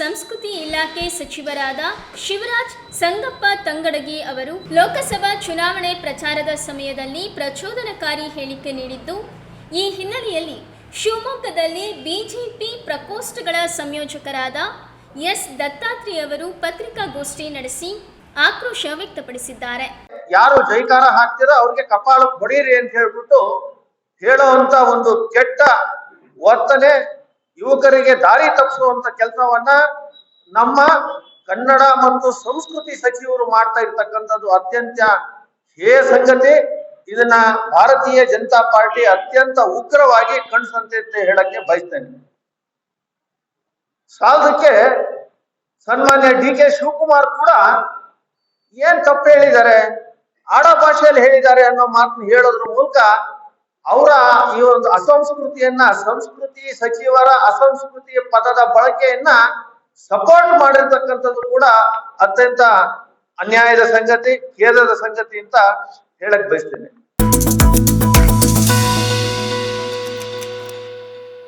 ಸಂಸ್ಕೃತಿ ಇಲಾಖೆ ಸಚಿವರಾದ ಶಿವರಾಜ್ ಸಂಗಪ್ಪ ತಂಗಡಗಿ ಅವರು ಲೋಕಸಭಾ ಚುನಾವಣೆ ಪ್ರಚಾರದ ಸಮಯದಲ್ಲಿ ಪ್ರಚೋದನಕಾರಿ ಹೇಳಿಕೆ ನೀಡಿದ್ದು, ಈ ಹಿನ್ನೆಲೆಯಲ್ಲಿ ಶಿವಮೊಗ್ಗದಲ್ಲಿ ಬಿಜೆಪಿ ಪ್ರಕೋಷ್ಠಗಳ ಸಂಯೋಜಕರಾದ ಎಸ್. ದತ್ತಾತ್ರಿ ಅವರು ಪತ್ರಿಕಾಗೋಷ್ಠಿ ನಡೆಸಿ ಆಕ್ರೋಶ ವ್ಯಕ್ತಪಡಿಸಿದ್ದಾರೆ. ಯಾರು ಜೈಕಾರ ಹಾಕ್ತೀರೋ ಅವ್ರಿಗೆ ಕಪಾಳ ಹೊಡೀರಿ ಅಂತ ಹೇಳ್ಬಿಟ್ಟು ಹೇಳುವಂತ ಒಂದು ಕೆಟ್ಟ ವರ್ತನೆ ಯುವಕರಿಗೆ ದಾರಿ ತಪ್ಪಿಸುವಂತ ಕೆಲಸವನ್ನ ನಮ್ಮ ಕನ್ನಡ ಮತ್ತು ಸಂಸ್ಕೃತಿ ಸಚಿವರು ಮಾಡ್ತಾ ಇರ್ತಕ್ಕಂಥದ್ದು ಅತ್ಯಂತ ಹೇ ಸಂಗತಿ. ಇದನ್ನ ಭಾರತೀಯ ಜನತಾ ಪಾರ್ಟಿ ಅತ್ಯಂತ ಉಗ್ರವಾಗಿ ಕಣ್ಸಂತೆ ಅಂತ ಹೇಳಕ್ಕೆ ಬಯಸ್ತೇನೆ. ಸಾಲದಕ್ಕೆ ಸನ್ಮಾನ್ಯ ಡಿ ಕೆ ಶಿವಕುಮಾರ್ ಕೂಡ ಏನ್ ತಪ್ಪು ಹೇಳಿದ್ದಾರೆ, ಆಡ ಭಾಷೆಯಲ್ಲಿ ಹೇಳಿದ್ದಾರೆ ಅನ್ನೋ ಮಾತನ್ನ ಹೇಳೋದ್ರ ಮೂಲಕ ಅವರ ಈ ಒಂದು ಅಸಂಸ್ಕೃತಿಯನ್ನ, ಸಂಸ್ಕೃತಿ ಸಚಿವರ ಅಸಂಸ್ಕೃತಿ ಪದದ ಬಳಕೆಯನ್ನ ಸಪೋರ್ಟ್ ಮಾಡಿರ್ತಕ್ಕಂಥದ್ದು ಕೂಡ ಅತ್ಯಂತ ಅನ್ಯಾಯದ ಸಂಗತಿ, ಖೇದದ ಸಂಗತಿ ಅಂತ ಹೇಳಕ್ ಬಯಸ್ತೇನೆ.